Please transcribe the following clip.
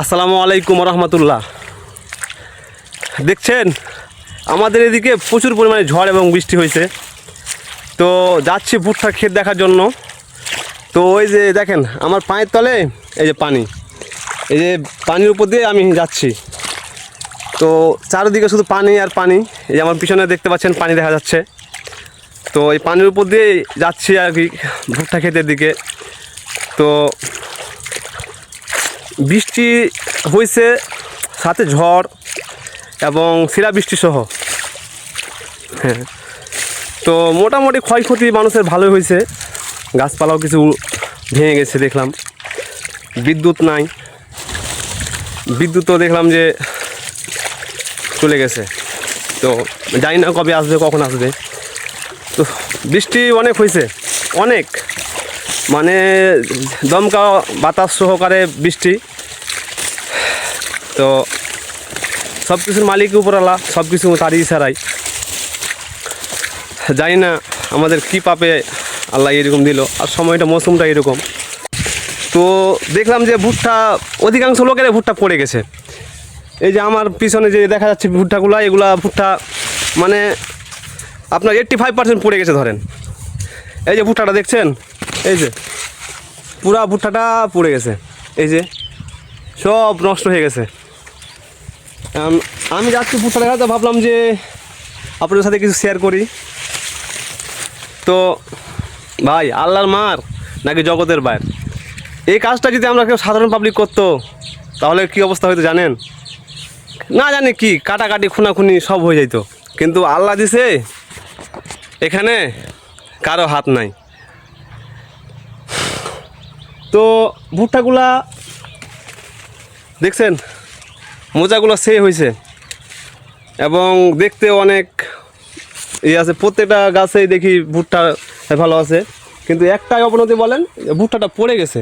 আসসালামু আলাইকুম রহমতুল্লাহ। দেখছেন? আমাদের এদিকে প্রচুর পরিমাণে ঝড় এবং বৃষ্টি হয়েছে। তো যাচ্ছি ভুট্টা ক্ষেত দেখার জন্য। তো ওই যে দেখেন, আমার পায়ের তলে এই যে পানি। এই যে পানির উপর দিয়ে আমি যাচ্ছি। তো চারিদিকে শুধু পানি আর পানি। এই যে আমার পিছনে দেখতে পাচ্ছেন, পানি দেখা যাচ্ছে। তো এই পানির উপর দিয়ে যাচ্ছি আর কি ভুট্টা ক্ষেতের দিকে। তো বৃষ্টি হয়েছে, সাথে ঝড় এবং শিলাবৃষ্টি সহ। হ্যাঁ। তো মোটামুটি ক্ষয়ক্ষতি মানুষের ভালোই হয়েছে। গাছপালাও কিছু ভেঙে গেছে দেখলাম। বিদ্যুৎ নাই। বিদ্যুৎও দেখলাম যে চলে গেছে। তো জানি না কবে আসবে, কখন আসবে। তো বৃষ্টি অনেক হয়েছে। অনেক। মানে দমকা বাতাস সহকারে বৃষ্টি। তো সব কিছুর মালিক উপরওয়ালা সব কিছু তারই ইশারাই জানি না আমাদের কি পাপে আল্লাহ এরকম দিল, আর সময়টা, মৌসুমটা এরকম। তো দেখলাম যে ভুট্টা, অধিকাংশ লোকের ভুট্টা পড়ে গেছে। এই যে আমার পিছনে যে দেখা যাচ্ছে ভুট্টাগুলো, এগুলা ভুট্টা মানে আপনার এইট্টি ফাইভ পার্সেন্ট পড়ে গেছে ধরেন। এই যে ভুট্টাটা দেখছেন? এই যে পুরা ভুট্টাটা পড়ে গেছে। এই যে সব নষ্ট হয়ে গেছে। আম, যাচ্ছি ভুট্টা দেখাতে ভাবলাম যে আপনাদের সাথে কিছু শেয়ার করি। তো ভাই আল্লাহর মার নাকি জগতের বাইর? এই কাজটা যদি আমরা কেউ সাধারণ পাবলিক করতো তাহলে কি অবস্থা হয়তো জানেন? না জানি কি কাটাকাটি খুনাখুনি সব হয়ে যেত কিন্তু আল্লাহ দিছে এখানে কারও হাত নাই। তো ভুট্টাগুলা, দেখছেন, মোজাগুলো সে হয়েছে। এবং দেখতে অনেক ইয়ে আছে, প্রত্যেকটা গাছেই দেখি ভুট্টা ভালো আছে। কিন্তু একটাই অবনতি বলেন, ভুট্টাটা পড়ে গেছে।